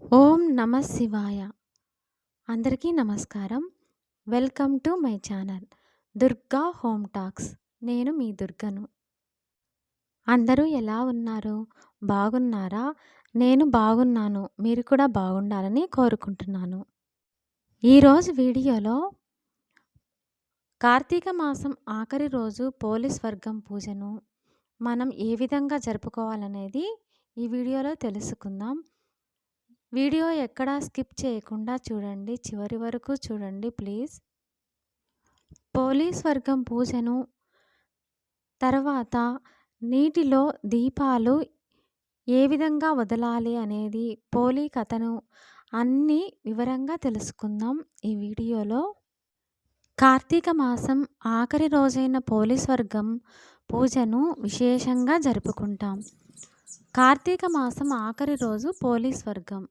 ఓం నమ శివాయ. అందరికీ నమస్కారం. Welcome to my channel Durga home talks. నేను మీ దుర్గను. అందరూ ఎలా ఉన్నారు? బాగున్నారా? నేను బాగున్నాను. మీరు కూడా బాగుండాలని కోరుకుంటున్నాను. ఈరోజు వీడియోలో కార్తీక మాసం ఆఖరి రోజు పోలీస్ వర్గం పూజను మనం ఏ విధంగా జరుపుకోవాలనేది ఈ వీడియోలో తెలుసుకుందాం. వీడియో ఎక్కడా స్కిప్ చేయకుండా చూడండి. చివరి వరకు చూడండి ప్లీజ్. పోలీస్ వర్గం పూజను తర్వాత నీటిలో దీపాలు ఏ విధంగా వదలాలి అనేది పోలీ కథను అన్నీ వివరంగా తెలుసుకుందాం ఈ వీడియోలో. కార్తీక మాసం ఆఖరి రోజైన పోలీస్ వర్గం పూజను విశేషంగా జరుపుకుంటాం. కార్తీక మాసం ఆఖరి రోజు పోలీస్ వర్గం.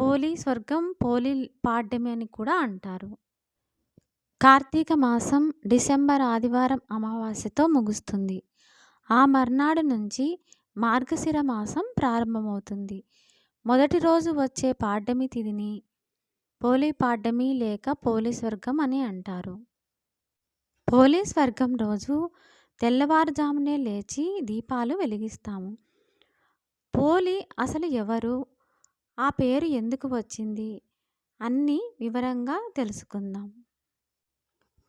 పోలీస్ స్వర్గం పోలీ పాడ్యమి అని కూడా అంటారు. కార్తీక మాసం డిసెంబర్ ఆదివారం అమావాస్యతో ముగుస్తుంది. ఆ మర్నాడు నుంచి మార్గశిర మాసం ప్రారంభమవుతుంది. మొదటి రోజు వచ్చే పాడ్యమి తిథిని పోలీ పాడ్యమి లేక పోలీస్ వర్గం అని అంటారు. పోలీస్ వర్గం రోజు తెల్లవారుజామునే లేచి దీపాలు వెలిగిస్తాము. పోలి అసలు ఎవరు? ఆ పేరు ఎందుకు వచ్చింది? అన్నీ వివరంగా తెలుసుకుందాం.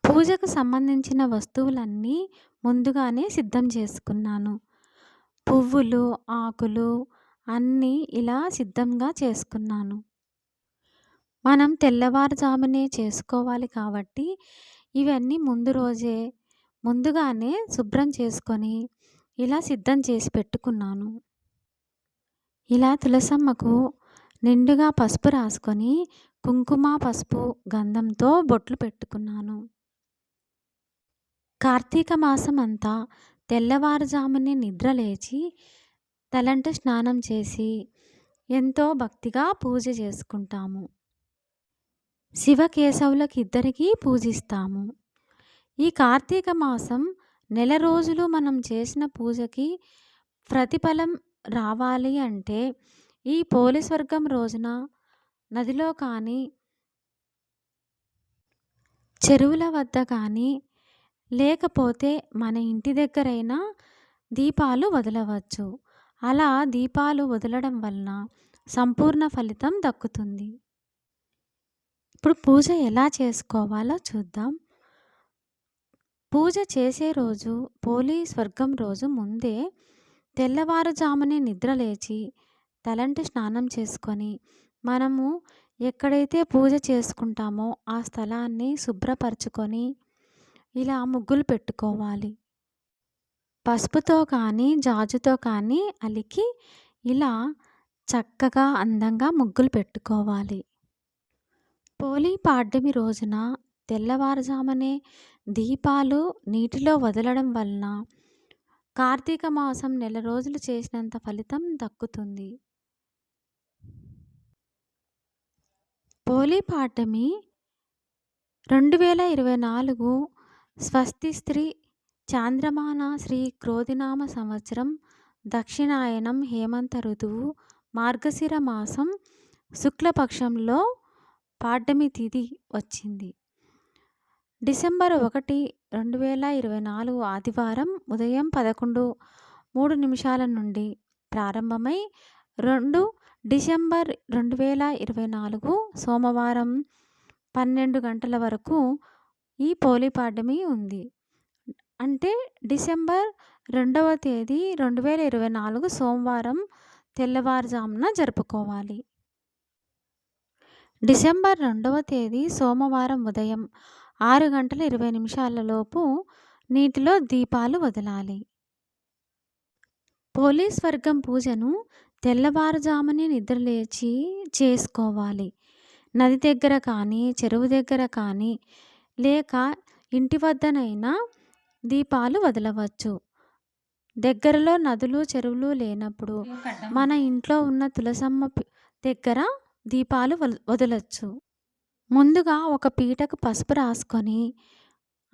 పూజకు సంబంధించిన వస్తువులన్నీ ముందుగానే సిద్ధం చేసుకున్నాను. పువ్వులు ఆకులు అన్నీ ఇలా సిద్ధంగా చేసుకున్నాను. మనం తెల్లవారుజామునే చేసుకోవాలి కాబట్టి ఇవన్నీ ముందు రోజే ముందుగానే శుభ్రం చేసుకొని ఇలా సిద్ధం చేసి పెట్టుకున్నాను. ఇలా తులసమ్మకు నిండుగా పసుపు రాసుకొని కుంకుమ పసుపు గంధంతో బొట్లు పెట్టుకున్నాను. కార్తీక మాసం అంతా తెల్లవారుజామునే నిద్ర లేచి తలంట స్నానం చేసి ఎంతో భక్తిగా పూజ చేసుకుంటాము. శివకేశవులకు ఇద్దరికీ పూజిస్తాము. ఈ కార్తీక మాసం నెల రోజులు మనం చేసిన పూజకి ప్రతిఫలం రావాలి అంటే ఈ పోలీస్ వర్గం రోజున నదిలో కానీ చెరువుల వద్ద కానీ లేకపోతే మన ఇంటి దగ్గరైనా దీపాలు వదలవచ్చు. అలా దీపాలు వదలడం వలన సంపూర్ణ ఫలితం దక్కుతుంది. ఇప్పుడు పూజ ఎలా చేసుకోవాలో చూద్దాం. పూజ చేసే రోజు పోలీస్ వర్గం రోజు ముందే తెల్లవారుజామునే నిద్ర లేచి తలంటి స్నానం చేసుకొని మనము ఎక్కడైతే పూజ చేసుకుంటామో ఆ స్థలాన్ని శుభ్రపరచుకొని ఇలా ముగ్గులు పెట్టుకోవాలి. పసుపుతో కానీ జాజుతో కానీ అలికి ఇలా చక్కగా అందంగా ముగ్గులు పెట్టుకోవాలి. పోలీ పాడ్యమి రోజున తెల్లవారుజామునే దీపాలు నీటిలో వదలడం వలన కార్తీక మాసం నెల రోజులు చేసినంత ఫలితం దక్కుతుంది. పోలీ పాడ్యమి రెండు వేల ఇరవై నాలుగు స్వస్తి స్త్రీ చాంద్రమాన శ్రీ క్రోధినామ సంవత్సరం దక్షిణాయనం హేమంత ఋతువు మార్గశిర మాసం శుక్లపక్షంలో పాడ్యమి తిథి వచ్చింది. డిసెంబర్ ఒకటి రెండు వేల ఇరవై నాలుగు ఆదివారం ఉదయం పదకొండు మూడు నిమిషాల నుండి ప్రారంభమై రెండు డిసెంబర్ రెండు వేల ఇరవై నాలుగు సోమవారం పన్నెండు గంటల వరకు ఈ పోలిపాడ్యమి ఉంది. అంటే డిసెంబర్ రెండవ తేదీ రెండు వేల ఇరవై నాలుగు సోమవారం తెల్లవారుజామున జరుపుకోవాలి. డిసెంబర్ రెండవ తేదీ సోమవారం ఉదయం ఆరు గంటల ఇరవై నిమిషాలలోపు నీటిలో దీపాలు వదలాలి. పోలీస్ వర్గం పూజను తెల్లవారుజామునే నిద్రలేచి చేసుకోవాలి. నది దగ్గర కానీ చెరువు దగ్గర కానీ లేక ఇంటి వద్దనైనా దీపాలు వదలవచ్చు. దగ్గరలో నదులు చెరువులు లేనప్పుడు మన ఇంట్లో ఉన్న తులసమ్మ దగ్గర దీపాలు వదలచ్చు. ముందుగా ఒక పీటకు పసుపు రాసుకొని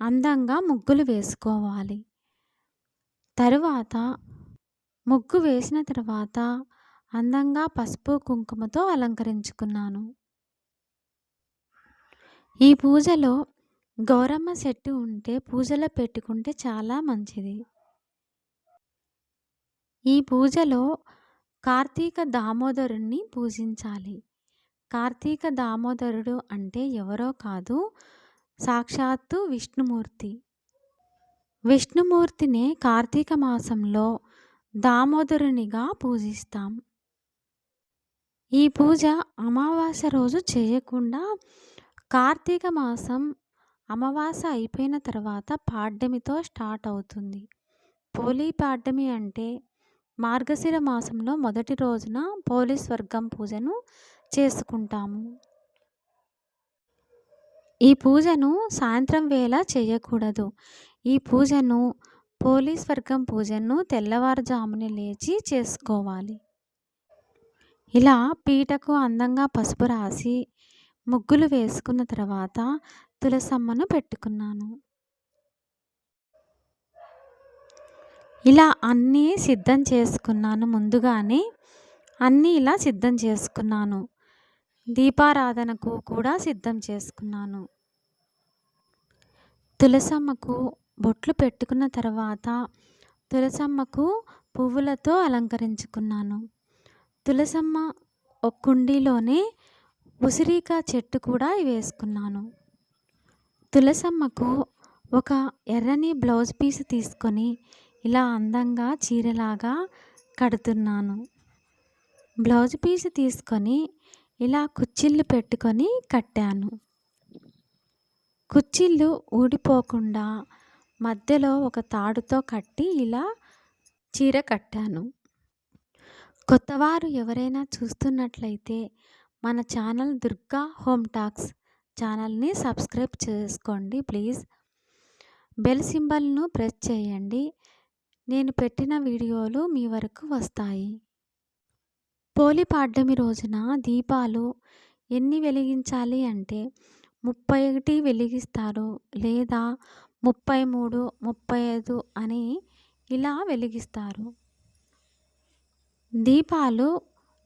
అందంగా ముగ్గులు వేసుకోవాలి. తరువాత ముగ్గు వేసిన తర్వాత అందంగా పసుపు కుంకుమతో అలంకరించుకున్నాను. ఈ పూజలో గౌరమ్మ చెట్టు ఉంటే పూజలో పెట్టుకుంటే చాలా మంచిది. ఈ పూజలో కార్తీక దామోదరుణ్ణి పూజించాలి. కార్తీక దామోదరుడు అంటే ఎవరో కాదు సాక్షాత్తు విష్ణుమూర్తి. విష్ణుమూర్తినే కార్తీక మాసంలో దామోదరునిగా పూజిస్తాం. ఈ పూజ అమావాస్య రోజు చేయకుండా కార్తీక మాసం అమావాస అయిపోయిన తర్వాత పాడ్యమితో స్టార్ట్ అవుతుంది. పోలీ పాడ్యమి అంటే మార్గశిర మాసంలో మొదటి రోజున పోలీస్ వర్గం పూజను చేసుకుంటాము. ఈ పూజను సాయంత్రం వేళ చేయకూడదు. ఈ పూజను పోలీస్ వర్గం పూజను తెల్లవారుజామున లేచి చేసుకోవాలి. ఇలా పీటకు అందంగా పసుపు రాసి ముగ్గులు వేసుకున్న తర్వాత తులసమ్మను పెట్టుకున్నాను. ఇలా అన్నీ సిద్ధం చేసుకున్నాను ముందుగానే అన్నీ ఇలా సిద్ధం చేసుకున్నాను. దీపారాధనకు కూడా సిద్ధం చేసుకున్నాను. తులసమ్మకు బొట్లు పెట్టుకున్న తర్వాత తులసమ్మకు పువ్వులతో అలంకరించుకున్నాను. తులసమ్మ ఒక కుండీలోనే ఉసిరిక చెట్టు కూడా వేసుకున్నాను. తులసమ్మకు ఒక ఎర్రని బ్లౌజ్ పీస్ తీసుకొని ఇలా అందంగా చీరలాగా కడుతున్నాను. బ్లౌజ్ పీస్ తీసుకొని ఇలా కుచ్చిళ్ళు పెట్టుకొని కట్టాను. కుచ్చిళ్ళు ఊడిపోకుండా మధ్యలో ఒక తాడుతో కట్టి ఇలా చీర కట్టాను. కొత్తవారు ఎవరైనా చూస్తున్నట్లయితే మన ఛానల్ దుర్గా హోమ్ టాక్స్ ఛానల్ని సబ్స్క్రైబ్ చేసుకోండి ప్లీజ్. బెల్ సింబల్ను ప్రెస్ చేయండి. నేను పెట్టిన వీడియోలు మీ వరకు వస్తాయి. పోలి పాడ్యమి రోజున దీపాలు ఎన్ని వెలిగించాలి అంటే ముప్పై ఒకటి వెలిగిస్తారు లేదా ముప్పై మూడు ముప్పై ఐదు అని ఇలా వెలిగిస్తారు. దీపాలు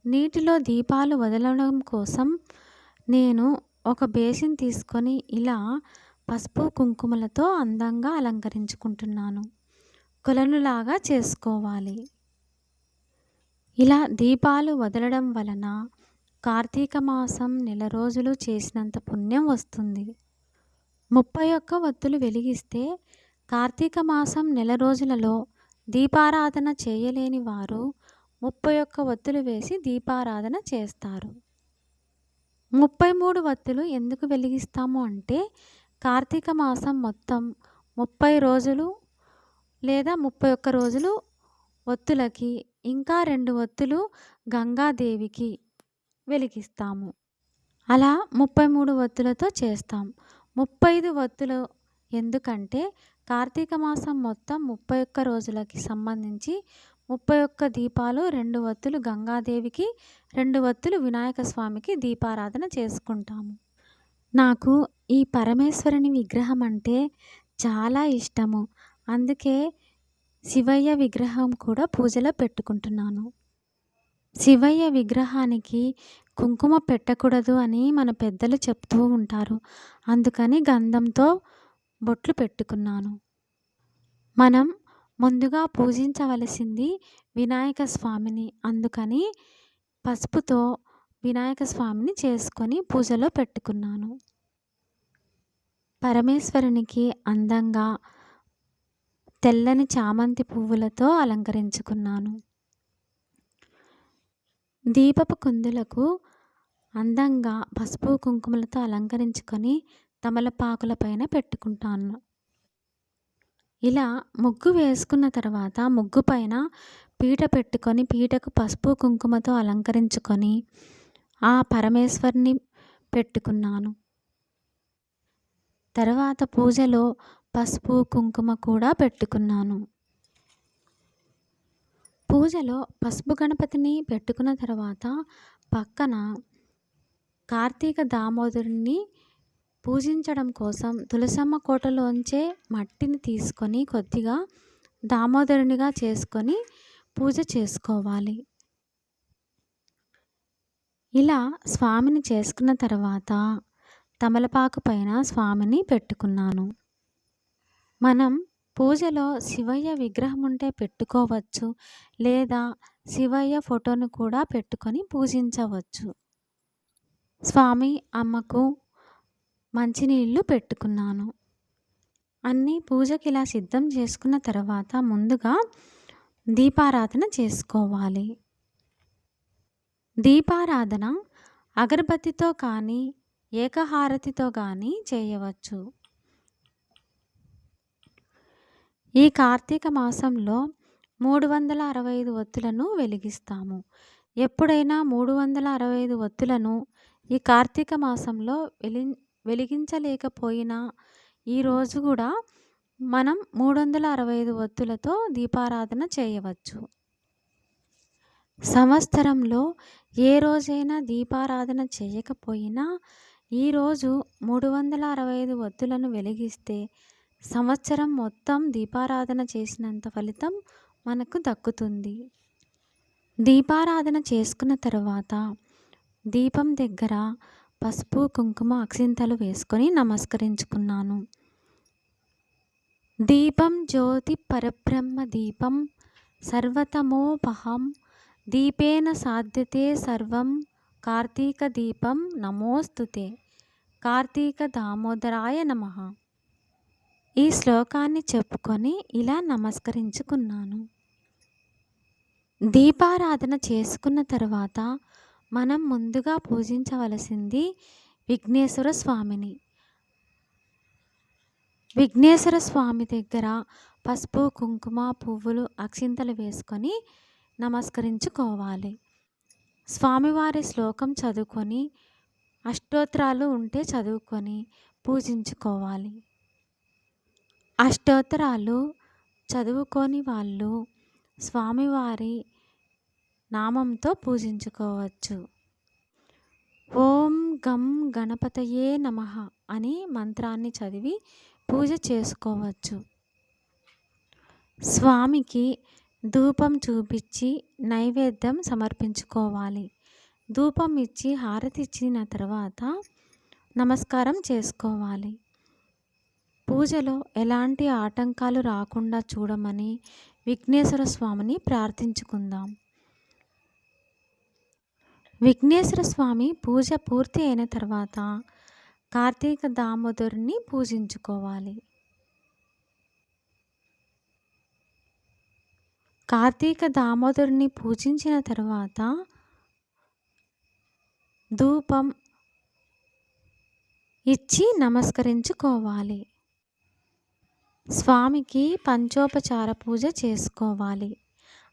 నీటిలో దీపాలు వదలడం కోసం నేను ఒక బేసిన్ తీసుకొని ఇలా పసుపు కుంకుమలతో అందంగా అలంకరించుకుంటున్నాను. కొలనులాగా చేసుకోవాలి. ఇలా దీపాలు వదలడం వలన కార్తీక మాసం నెల రోజులు చేసినంత పుణ్యం వస్తుంది. ముప్పై ఒక్క వత్తులు వెలిగిస్తే కార్తీక మాసం నెల రోజులలో దీపారాధన చేయలేని వారు ముప్పై ఒక్క వత్తులు వేసి దీపారాధన చేస్తారు. ముప్పై మూడు వత్తులు ఎందుకు వెలిగిస్తాము అంటే కార్తీక మాసం మొత్తం ముప్పై రోజులు లేదా ముప్పై ఒక్క రోజులు ఒత్తులకి ఇంకా రెండు ఒత్తులు గంగాదేవికి వెలిగిస్తాము. అలా ముప్పై మూడు ఒత్తులతో చేస్తాం. ముప్పై ఐదు ఒత్తులు ఎందుకంటే కార్తీక మాసం మొత్తం ముప్పై ఒక్క రోజులకి సంబంధించి ముప్పై ఒక్క దీపాలు రెండు వత్తులు గంగాదేవికి రెండు వత్తులు వినాయక స్వామికి దీపారాధన చేసుకుంటాము. నాకు ఈ పరమేశ్వరుని విగ్రహం అంటే చాలా ఇష్టము. అందుకే శివయ్య విగ్రహం కూడా పూజలో పెట్టుకుంటున్నాను. శివయ్య విగ్రహానికి కుంకుమ పెట్టకూడదు అని మన పెద్దలు చెప్తూ ఉంటారు. అందుకని గంధంతో బొట్లు పెట్టుకున్నాను. మనం ముందుగా పూజించవలసింది వినాయక స్వామిని. అందుకని పసుపుతో వినాయక స్వామిని చేసుకొని పూజలో పెట్టుకున్నాను. పరమేశ్వరునికి అందంగా తెల్లని చామంతి పువ్వులతో అలంకరించుకున్నాను. దీపపు కుందులకు అందంగా పసుపు కుంకుమలతో అలంకరించుకొని తమలపాకుల పైన పెట్టుకుంటాను. ఇలా ముగ్గు వేసుకున్న తర్వాత ముగ్గు పైన పీట పెట్టుకొని పీటకు పసుపు కుంకుమతో అలంకరించుకొని ఆ పరమేశ్వరిని పెట్టుకున్నాను. తర్వాత పూజలో పసుపు కుంకుమ కూడా పెట్టుకున్నాను. పూజలో పసుపు గణపతిని పెట్టుకున్న తర్వాత పక్కన కార్తీక దామోదరుని పూజించడం కోసం తులసమ్మ కోటలోంచే మట్టిని తీసుకొని కొద్దిగా దామోదరునిగా చేసుకొని పూజ చేసుకోవాలి. ఇలా స్వామిని చేసుకున్న తర్వాత తమలపాకు పైన స్వామిని పెట్టుకున్నాను. మనం పూజలో శివయ్య విగ్రహం ఉంటే పెట్టుకోవచ్చు లేదా శివయ్య ఫోటోను కూడా పెట్టుకొని పూజించవచ్చు. స్వామి అమ్మకు మంచినీళ్ళు పెట్టుకున్నాను. అన్నీ పూజకి ఇలా సిద్ధం చేసుకున్న తర్వాత ముందుగా దీపారాధన చేసుకోవాలి. దీపారాధన అగరబత్తితో కానీ ఏకహారతితో కానీ చేయవచ్చు. ఈ కార్తీక మాసంలో మూడు వందల అరవై ఐదు ఒత్తులను వెలిగిస్తాము. ఎప్పుడైనా మూడు వందల అరవై ఐదు ఒత్తులను ఈ కార్తీక మాసంలో వెలి వెలిగించలేకపోయినా ఈరోజు కూడా మనం మూడు వందల అరవై ఐదు ఒత్తులతో దీపారాధన చేయవచ్చు. సంవత్సరంలో ఏ రోజైనా దీపారాధన చేయకపోయినా ఈరోజు మూడు వందల అరవై ఐదు ఒత్తులను వెలిగిస్తే సంవత్సరం మొత్తం దీపారాధన చేసినంత ఫలితం మనకు దక్కుతుంది. దీపారాధన చేసుకున్న తర్వాత దీపం దగ్గర పసుపు కుంకుమ అక్షింతలు వేసుకొని నమస్కరించుకున్నాను. దీపం జ్యోతి పరబ్రహ్మ దీపం సర్వతమోపహం దీపేన సాధ్యతే సర్వం కార్తీక దీపం నమోస్తుతే. కార్తీక దామోదరాయ నమ. ఈ శ్లోకాన్ని చెప్పుకొని ఇలా నమస్కరించుకున్నాను. దీపారాధన చేసుకున్న తర్వాత మనం ముందుగా పూజించవలసింది విఘ్నేశ్వర స్వామిని. విఘ్నేశ్వర స్వామి దగ్గర పసుపు కుంకుమ పువ్వులు అక్షింతలు వేసుకొని నమస్కరించుకోవాలి. స్వామివారి శ్లోకం చదువుకొని అష్టోత్తరాలు ఉంటే చదువుకొని పూజించుకోవాలి. అష్టోత్తరాలు చదువుకొని వాళ్ళు స్వామివారి నామంతో పూజించుకోవచ్చు. ఓం గం గణపతయే నమ అని మంత్రాన్ని చదివి పూజ చేసుకోవచ్చు. స్వామికి ధూపం చూపించి నైవేద్యం సమర్పించుకోవాలి. ధూపం ఇచ్చి హారతి ఇచ్చిన తర్వాత నమస్కారం చేసుకోవాలి. పూజలో ఎలాంటి ఆటంకాలు రాకుండా చూడమని విఘ్నేశ్వర స్వామిని ప్రార్థించుకుందాం. విఘ్నేశ్వర స్వామి పూజ పూర్తి అయిన తర్వాత కార్తీక దామోదరుని పూజించుకోవాలి. కార్తీక దామోదరుని పూజించిన తర్వాత ధూపం ఇచ్చి నమస్కరించుకోవాలి. స్వామికి పంచోపచార పూజ చేసుకోవాలి.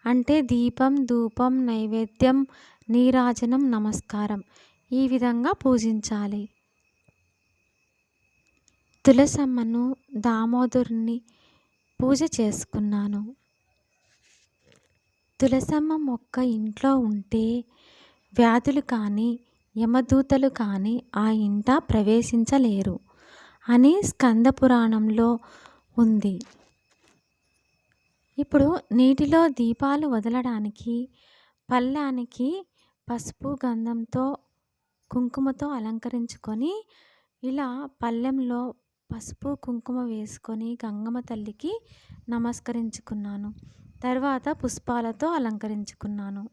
అంటే దీపం ధూపం నైవేద్యం నీరాజనం నమస్కారం. ఈ విధంగా పూజించాలి. తులసమ్మను దామోదరుని పూజ చేసుకున్నాను. తులసమ్మ మొక్క ఇంట్లో ఉంటే వ్యాధులు కానీ యమదూతలు కానీ ఆ ఇంట ప్రవేశించలేరు అని స్కంద పురాణంలో ఉంది. ఇప్పుడు నీటిలో దీపాలు వదలడానికి పళ్ళానికి పసుపు గంధంతో కుంకుమతో అలంకరించుకొని ఇలా పళ్ళెంలో పసుపు కుంకుమ వేసుకొని గంగమ్మ తల్లికి నమస్కరించుకున్నాను. తర్వాత పుష్పాలతో అలంకరించుకున్నాను.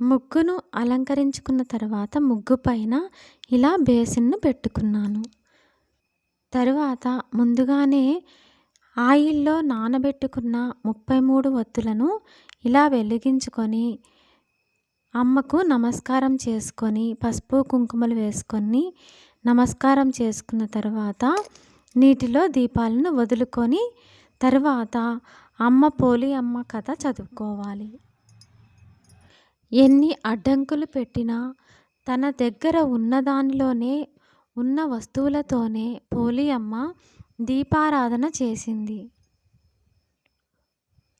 ముగ్గును అలంకరించుకున్న తర్వాత ముగ్గు పైన ఇలా బేసిన్ను పెట్టుకున్నాను. తరువాత ముందుగానే ఆయిల్లో నానబెట్టుకున్న ముప్పై మూడు ఒత్తులను ఇలా వెలిగించుకొని అమ్మకు నమస్కారం చేసుకొని పసుపు కుంకుమలు వేసుకొని నమస్కారం చేసుకున్న తర్వాత నీటిలో దీపాలను వదులుకొని తర్వాత అమ్మ పోలి అమ్మ కథ చదువుకోవాలి. ఎన్ని అడ్డంకులు పెట్టినా తన దగ్గర ఉన్నదానిలోనే ఉన్న వస్తువులతోనే పోలి అమ్మ దీపారాధన చేసింది.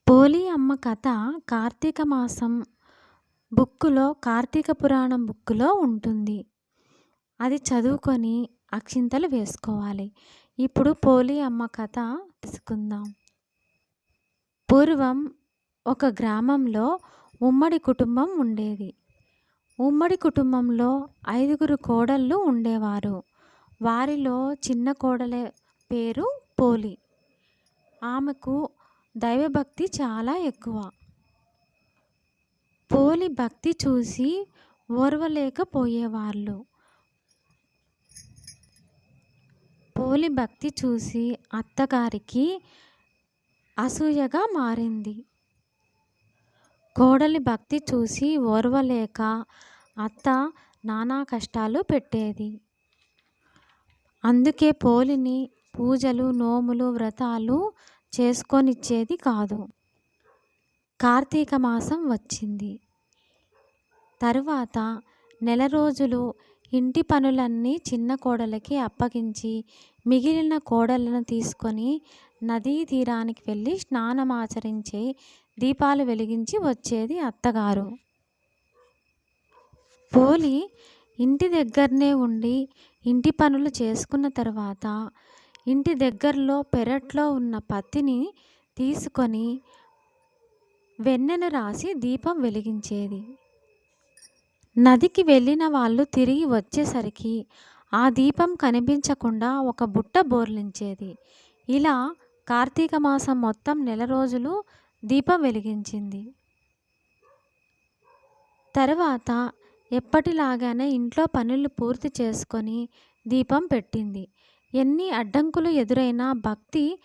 పోలి అమ్మ కథ కార్తీక మాసం బుక్కులో కార్తీక పురాణం బుక్కులో ఉంటుంది. అది చదువుకొని అక్షింతలు వేసుకోవాలి. ఇప్పుడు పోలి అమ్మ కథ తీసుకుందాం. పూర్వం ఒక గ్రామంలో ఉమ్మడి కుటుంబం ఉండేది. ఉమ్మడి కుటుంబంలో ఐదుగురు కోడళ్ళు ఉండేవారు. వారిలో చిన్న కోడల పేరు పోలి. ఆమెకు దైవభక్తి చాలా ఎక్కువ. పోలి భక్తి చూసి ఓర్వలేకపోయేవాళ్ళు. పోలి భక్తి చూసి అత్తగారికి అసూయగా మారింది. కోడలి భక్తి చూసి ఓర్వలేక అత్త నానా కష్టాలు పెట్టేది. అందుకే పోలిని పూజలు నోములు వ్రతాలు చేసుకొనిచ్చేది కాదు. కార్తీక మాసం వచ్చింది. తరువాత నెల రోజులు ఇంటి పనులన్నీ చిన్న కోడలికి అప్పగించి మిగిలిన కోడళ్ళను తీసుకొని నదీ తీరానికి వెళ్ళి స్నానమాచరించి దీపాలు వెలిగించి వచ్చేది అత్తగారు. పోలి ఇంటి దగ్గరనే ఉండి ఇంటి పనులు చేసుకున్న తర్వాత ఇంటి దగ్గరలో పెరట్లో ఉన్న పత్తిని తీసుకొని వెన్నెను రాసి దీపం వెలిగించేది. నదికి వెళ్ళిన వాళ్ళు తిరిగి వచ్చేసరికి ఆ దీపం కనిపించకుండా ఒక బుట్ట బోర్లించేది. ఇలా కార్తీక మాసం మొత్తం నెల రోజులు దీపం వెలిగించింది. తర్వాత ఎప్పటిలాగానే ఇంట్లో పనులు పూర్తి చేసుకొని దీపం పెట్టింది. ఎన్ని అడ్డంకులు ఎదురైనా భక్తి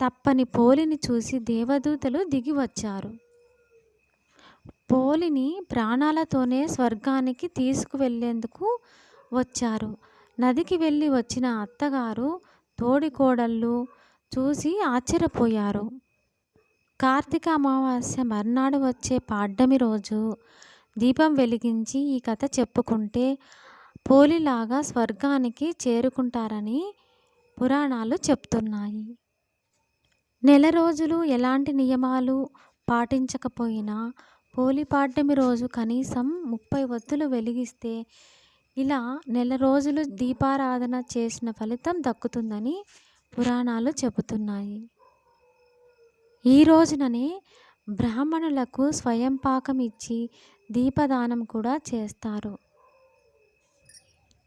తప్పని పోలిని చూసి దేవదూతలు దిగి వచ్చారు. పోలిని ప్రాణాలతోనే స్వర్గానికి తీసుకువెళ్ళేందుకు వచ్చారు. నదికి వెళ్ళి వచ్చిన అత్తగారు తోడికోడళ్ళు చూసి ఆశ్చర్యపోయారు. కార్తీక అమావాస్య మర్నాడు వచ్చే పాడ్యమి రోజు దీపం వెలిగించి ఈ కథ చెప్పుకుంటే పోలిలాగా స్వర్గానికి చేరుకుంటారని పురాణాలు చెప్తున్నాయి. నెల రోజులు ఎలాంటి నియమాలు పాటించకపోయినా హోలీ పాడ్యమి రోజు కనీసం ముప్పై ఒత్తులు వెలిగిస్తే ఇలా నెల రోజులు దీపారాధన చేసిన ఫలితం దక్కుతుందని పురాణాలు చెబుతున్నాయి. ఈ రోజుననే బ్రాహ్మణులకు స్వయం పాకం ఇచ్చి దీపదానం కూడా చేస్తారు.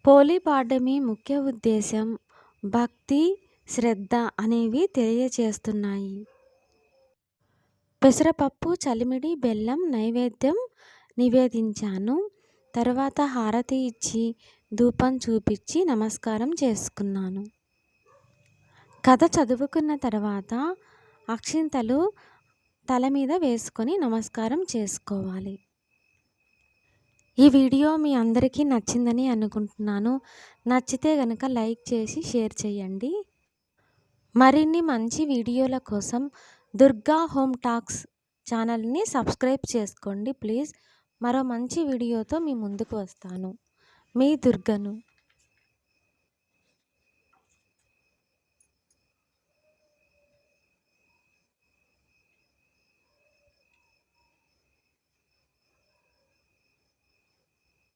పోలీ పాడ్యమి ముఖ్య ఉద్దేశం భక్తి శ్రద్ధ అనేవి తెలియచేస్తున్నాయి. పెసరపప్పు చలిమిడి బెల్లం నైవేద్యం నివేదించాను. తర్వాత హారతి ఇచ్చి ధూపం చూపించి నమస్కారం చేసుకున్నాను. కథ చదువుకున్న తర్వాత అక్షింతలు తల మీద వేసుకొని నమస్కారం చేసుకోవాలి. ఈ వీడియో మీ అందరికీ నచ్చిందని అనుకుంటున్నాను. నచ్చితే కనుక లైక్ చేసి షేర్ చేయండి. మరిన్ని మంచి వీడియోల కోసం దుర్గా హోమ్ టాక్స్ ఛానల్ని సబ్స్క్రైబ్ చేసుకోండి ప్లీజ్. మరో మంచి వీడియోతో మీ ముందుకు వస్తాను. మీ దుర్గను.